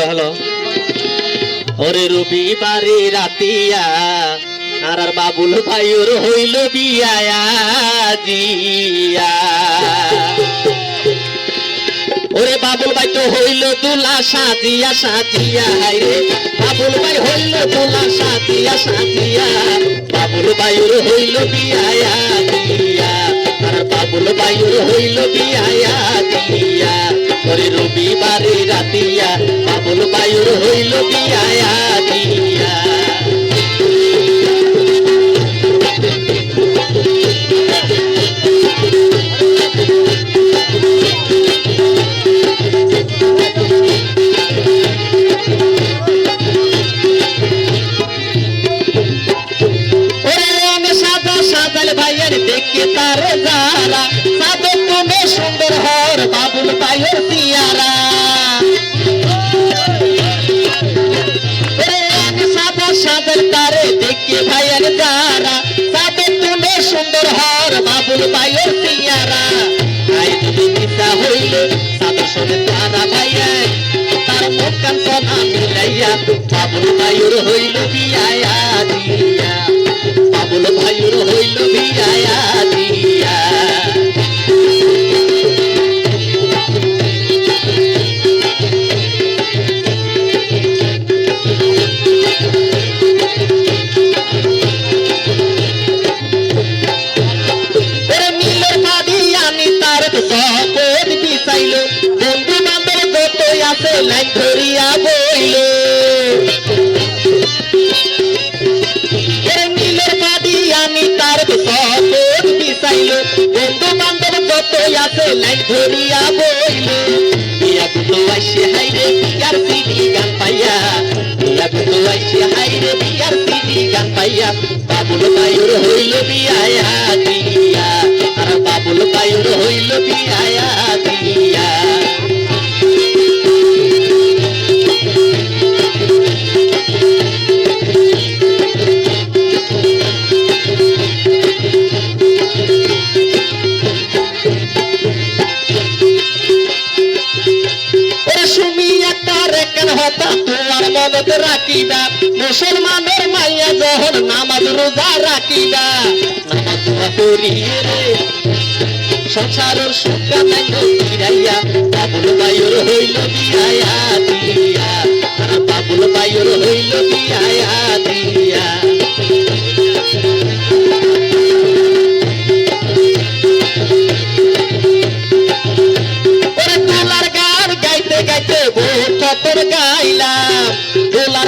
Hello hello. ওরে রবিবারে রাতিয়া আর আর বাবুল ভাইয়ের হইল বিয়া জিয়া। ওরে বাবুল ভাই তো হইল দুলা, সাজিয়া সাজিয়া হাইরে বাবুল ভাই হইল দুলা, সাজিয়া সাজিয়া। বাবুল ভাইয়ের হইল বিয়া দিয়া আর বাবুল ভাইয়ের হইল বিয়া দিয়া ওরে রবিবারে রাতিয়া বাবুল ভাইয়ের হইল বিয়া দিয়া দেখে তার যারা। সাদা তুমি সুন্দর হর বাবুল ভাইয়ের পিয়ারা। ভাইয়ের যারা সাথে তুমি সুন্দর হর বাবুর ভাইয়ের পিয়ারা আই তুমি কিসা হইল, সাদা সনে তারা ভাইয়া তার মুখ কান সোনা মিলাইয়া বাবুর ভাইয়ের হইল বিয়া। লাইন ধরিয়া বইল বিয়া গুলো আইসে হাইরে বিয়ার সিডি গান পাইয়া। বিয়া তো আইসে হাইরে বিয়ার সিডি গান পাইয়া। বাবুল বায়ুর হইল বিয়া দিয়া আর বাবুল বায়ুর হইল বিয়া দিয়া রেকেন হতা তোমার মনত রাখিবা। মুসলমানের মাইয়া যখন নামাজ রোজা রাখিবা। নামাজ করিয়ে রে সংসারের সুখা দেখো ফিরাইয়া, বাবুল বায়ুর হইল বিয়া বাবুল বায়ুর হইল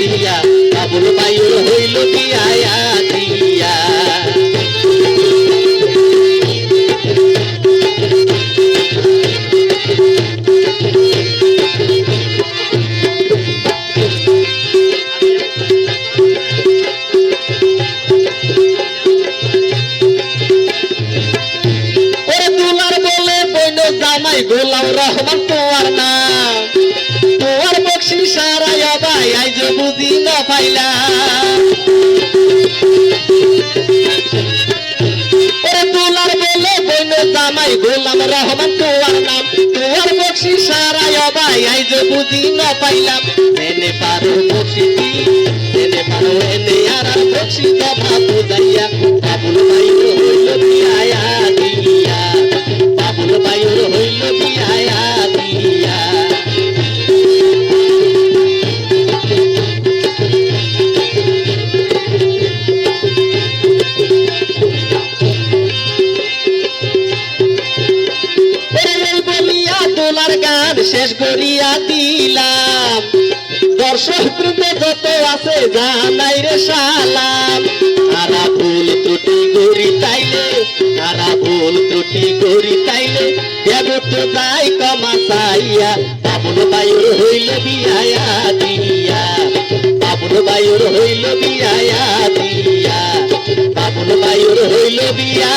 রাতিয়া বাবুল বায়ুর হইল দিয়া জামাই গোলাম রহমান তোমার নাম তোমার বক্সি সারাই ভাই আই যে বুঝি না পাইলা দুলার বলে বইন জামাই গোলাম রহমান না পাইলাম। এনে পারো এনে আর বক্সি কথা বুঝাইয়া। বাবুল ভাই তোলার গান শেষ করিয়া দিলাম। দর্শক বৃন্দ যত আছে জানাই রে সালাম। তারা ভুল ত্রুটি করি তাইলে তারা ভুল ত্রুটি করি তাইলে দেবত যাই কমা চাইয়া বাবুল বায়ুর হইল বিয়ায়া দিয়া। বাবুল বায়ুর হইল বিয়ায়া দিয়া। বাবুল বায়ুর হইল বিয়া